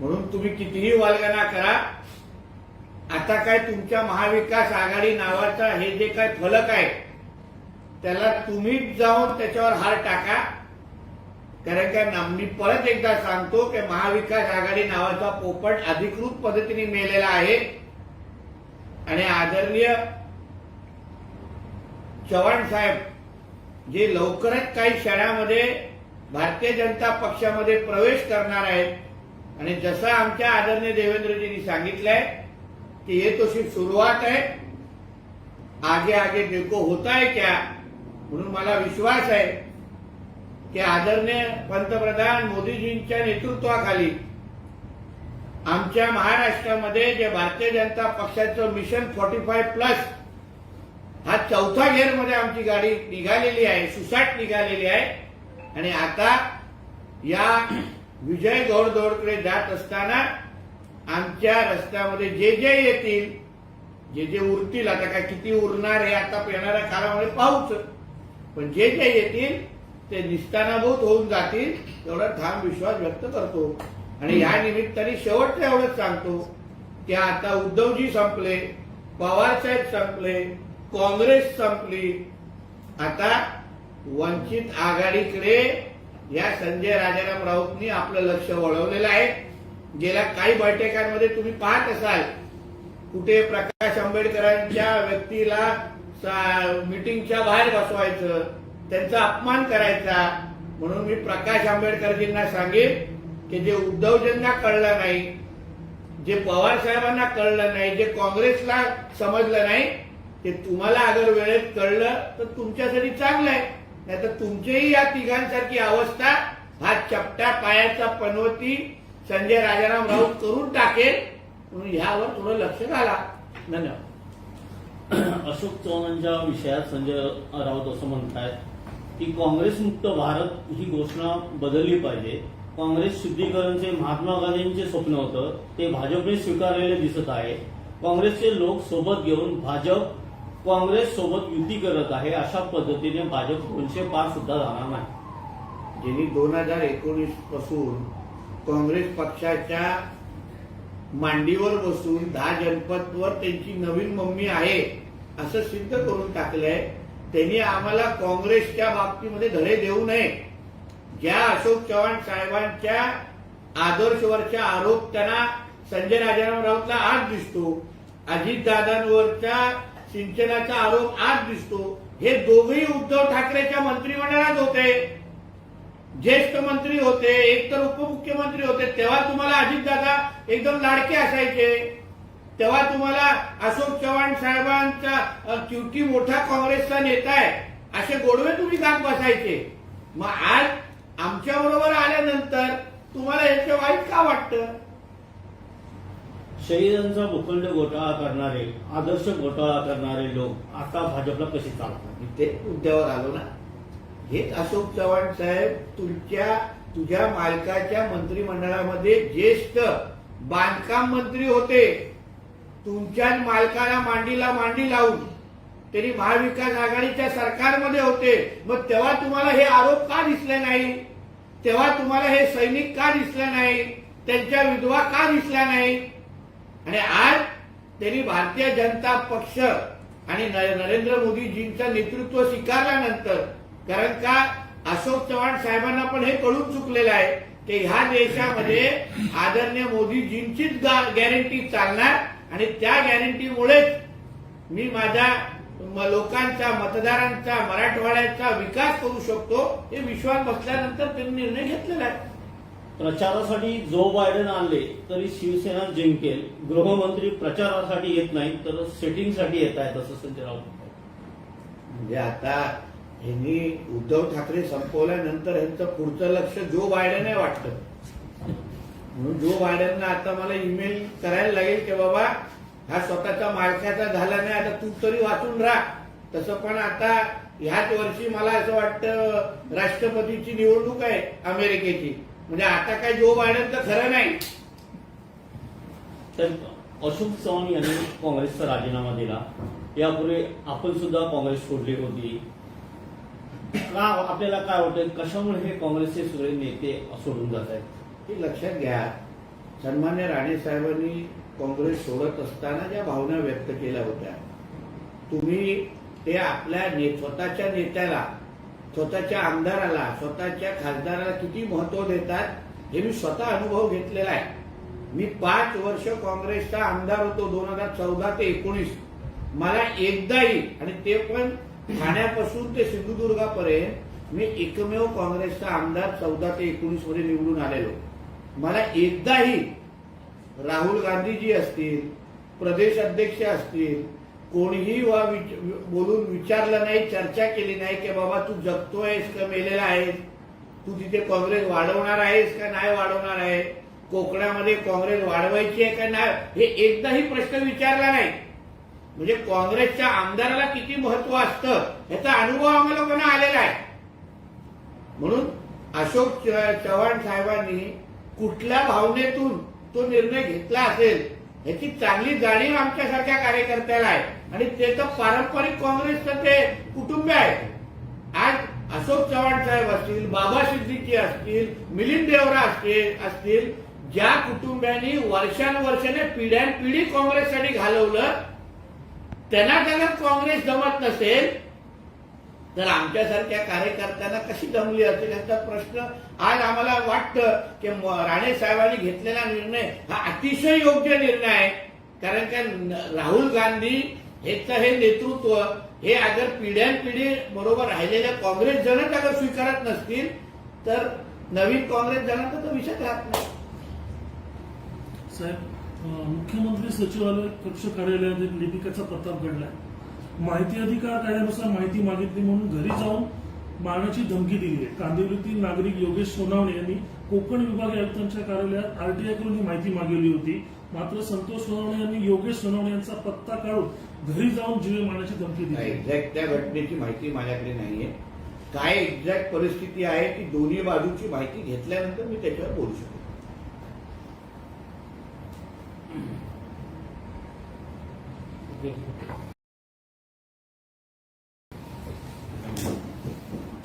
म्हणून तुम्ही कितीही वालगना करा. आता काय तुमच्या महाविकास आघाडी नावाचा हे जे काय फलक आहे त्याला तुम्हीच जाऊन त्याच्यावर हार टाका. कारण का मी परत एकदा सांगतो की महाविकास आघाडी नावाचा पोपट अधिकृत पद्धतीने मेलेला आहे. आणि आदरणीय चव्हाण साहेब जे लवकरच काही क्षणामध्ये भारतीय जनता पक्षामध्ये प्रवेश करणार आहेत आणि जसं आमच्या आदरणीय देवेंद्रजींनी सांगितलंय की ये तशी सुरुवात आहे. आगे आगे देखो होता है क्या? म्हणून मला विश्वास आहे की आदरणीय पंतप्रधान मोदीजींच्या नेतृत्वाखाली आमच्या महाराष्ट्रामध्ये जे भारतीय जनता पक्षाचं मिशन फोर्टी फाय प्लस हा चौथा मध्ये आमची गाडी निघालेली आहे सुसाट निघालेली आहे. आणि आता या विजय गौडदौडकडे जात असताना आमच्या रस्त्यामध्ये जे जे येतील जे जे उरतील आता काय किती उरणार हे आता येणाऱ्या काळामध्ये पाहूच. पण जे जे येतील ते निस्तानाभूत होऊन जातील एवढा ठाम विश्वास व्यक्त करतो. आणि या निमित्ताने शेवटचं एवढंच सांगतो की आता उद्धवजी संपले पवारसाहेब संपले काँग्रेस संपली. आता वंचित आघाडीकडे या संजय राजाराम राऊतनी आपलं लक्ष वळवलेलं आहे. गेल्या काही बैठकांमध्ये तुम्ही पाहत असाल कुठे प्रकाश आंबेडकरांच्या व्यक्तीला मिटिंगच्या मीटिंगच्या बाहेर बसवायचं त्यांचा अपमान करायचा म्हणून मी प्रकाश आंबेडकरजींना सांगेन की जे उद्धवजींना कळलं नाही जे पवार साहेबांना कळलं नाही जे काँग्रेसला समजलं नाही ते तुम्हाला अगर वेळेत कळलं तर तुमच्यासाठी चांगलं आहे. नाही तर तुमचीही या तिघांसारखी अवस्था हा चपट्या पायाचा पनवती संजय राजाराम राऊत करून टाकेल. म्हणून ह्यावर थोडं लक्ष घाला. धन्यवाद. अशोक चव्हाणांच्या विषयात संजय राऊत असं म्हणतायत की काँग्रेस मुक्त भारत ही घोषणा बदलली पाहिजे. काँग्रेस शुद्धीकरणचे महात्मा गांधींचे स्वप्न होतं ते भाजपने स्वीकारलेले दिसत आहे. काँग्रेसचे लोक सोबत घेऊन भाजप काँग्रेस सोबत युती करत आहे अशा पद्धतीने भाजप दोनशे पार सुद्धा जाणार नाही. ज्यांनी दोन हजार एकोणीसपासून काँग्रेस पक्षाच्या मांडीवर बसून दहा जनपदवर त्यांची नवीन मम्मी आहे असं सिद्ध करून टाकलंय त्यांनी आम्हाला काँग्रेसच्या बाबतीमध्ये धडे देऊ नये. ज्या अशोक चव्हाण साहेबांच्या आदर्शवरच्या आरोप त्यांना संजय राजाराम राऊतला आज दिसतो अजितदादांवरच्या सिंचनाचा आरोप आज दिसतो. हे दोघेही उद्धव ठाकरेच्या मंत्रिमंडळात होते. ज्येष्ठ मंत्री होते एक तर उपमुख्यमंत्री होते तेव्हा तुम्हाला अजितदादा एकदम लाडके असायचे. तेव्हा तुम्हाला अशोक चव्हाण साहेबांचा क्युटी मोठा काँग्रेसचा नेता आहे असे गोडवे तुम्ही गात बसायचे. मग आज आमच्या बरोबर आल्यानंतर तुम्हाला याचं वाईट का वाटतं? शहीदांचा भूखंड घोटाळा करणारे आदर्श घोटाळा करणारे लोक आता भाजपला कसे चालतात? ते मुद्द्यावर आलो ना. हेच अशोक चव्हाण साहेब तुमच्या तुझ्या मालकाच्या मंत्रिमंडळामध्ये ज्येष्ठ बांधकाम मंत्री होते. तुमच्या मालकाला मांडीला मांडी लावून तरी महाविकास आघाडीच्या सरकारमध्ये होते. मग तेव्हा तुम्हाला हे आरोप का दिसले नाही? तेव्हा तुम्हाला हे सैनिक का दिसले नाही? त्यांच्या विधवा का दिसल्या नाही? आणि आज त्यांनी भारतीय जनता पक्ष आणि नरेंद्र मोदीजींचं नेतृत्व स्वीकारल्यानंतर कारण का अशोक चव्हाण साहेबांना पण हे कळून चुकलेलं आहे की ह्या देशामध्ये आदरणीय मोदीजींचीच गॅरंटी चालणार आणि त्या गॅरंटीमुळेच मी माझ्या लोकांचा मतदारांचा मराठवाड्याचा विकास करू शकतो हे विश्वास बसल्यानंतर त्यांनी निर्णय घेतलेला आहे. प्रचारासाठी जो बायडन आले तरी शिवसेना जिंकेल. गृहमंत्री प्रचारासाठी येत नाही तर सेटिंगसाठी येत आहेत असं संजय राऊत म्हणजे आता यांनी उद्धव ठाकरे संपवल्यानंतर यांचं पुढचं लक्ष जो बायडन आहे वाटतं. म्हणून जो बायडनना आता मला ईमेल करायला लागेल की बाबा हा स्वतःचा मालकाचा झाला नाही आता तू तरी वाचून राहा. तसं पण आता ह्याच वर्षी मला असं वाटतं राष्ट्रपतीची निवडणूक आहे अमेरिकेची. म्हणजे आता काय जो तर खरं नाही. तर अशोक चव्हाण यांनी काँग्रेसचा राजीनामा दिला. यापूर्वी आपण सुद्धा काँग्रेस सोडली होती. का आपल्याला काय वाटतं कशामुळे हे काँग्रेसचे सगळे नेते सोडून जात आहेत? हे लक्षात घ्या सन्मान्य राणे साहेबांनी काँग्रेस सोडत असताना ज्या भावना व्यक्त केल्या होत्या. तुम्ही ते आपल्या ने स्वतःच्या नेत्याला स्वतःच्या आमदाराला स्वतःच्या खासदाराला किती महत्त्व देतात हे मी स्वतः अनुभव घेतलेला आहे. मी पाच वर्ष काँग्रेसचा आमदार होतो दोन हजार चौदा ते एकोणीस. मला एकदाही आणि ते पण ठाण्यापासून ते सिंधुदुर्गापर्यंत मी एकमेव काँग्रेसचा आमदार चौदा ते एकोणीसमध्ये निवडून आलेलो. मला एकदाही राहुल गांधीजी असतील प्रदेश अध्यक्ष असतील कोणीही वा विच- बोलून विचारलं नाही चर्चा केली नाही की बाबा तू जगतोयस का मेलेला आहेस? तू तिथे काँग्रेस वाढवणार आहेस का नाही वाढवणार आहे? कोकणामध्ये काँग्रेस वाढवायची आहे का नाही? हे एकदाही प्रश्न विचारला नाही. म्हणजे काँग्रेसच्या आमदाराला किती महत्त्व असतं याचा अनुभव आम्हा लोकांना आलेला आहे. म्हणून अशोक चव्हाण साहेबांनी कुठल्या भावनेतून तो निर्णय घेतला असेल याची चांगली जाणीव आमच्यासारख्या कार्यकर्त्याला आहे. आणि ते तर पारंपरिक काँग्रेसचं ते कुटुंब आहे आज अशोक चव्हाण साहेब असतील बाबा सिद्दीकी असतील मिलिंद देवरा असतील असतील ज्या कुटुंबियांनी वर्षानुवर्षाने पिढ्यानपिढी काँग्रेससाठी घालवलं त्यांना जर काँग्रेस जमत नसेल तर आमच्यासारख्या कार्यकर्त्यांना कशी जमली असेल याचा प्रश्न आज आम्हाला वाटतं की राणे साहेबांनी घेतलेला निर्णय हा अतिशय योग्य निर्णय आहे. कारण का राहुल गांधी हेच हे नेतृत्व हे अगर पिढ्यानपिढी बरोबर राहिलेल्या काँग्रेस जनच अगर स्वीकारत नसतील तर नवीन काँग्रेस जनाचा तर विषय राहत नाही. साहेब मुख्यमंत्री सचिवालय कक्ष कार्यालयात लिपिकाचा प्रताप घडलाय. माहिती अधिकार कायद्यानुसार माहिती मागितली म्हणून घरी जाऊन मारण्याची धमकी दिली आहे कांदिवलीतील नागरिक योगेश सोनावणे यांनी कोकण विभाग आयुक्तांच्या कार्यालयात आरटीआयकडून ही माहिती मागवली होती मात्र संतोष सोनावणे यांनी योगेश सोनावणे यांचा पत्ता काढून घरी जाऊन जीवे मारण्याची धमकी दिली आहे. एक्झॅक्ट त्या घटनेची माहिती माझ्याकडे नाहीये काय एक्झॅक्ट परिस्थिती आहे ती दोन्ही बाजूची माहिती घेतल्यानंतर मी त्याच्यावर बोलू शकतो ओके.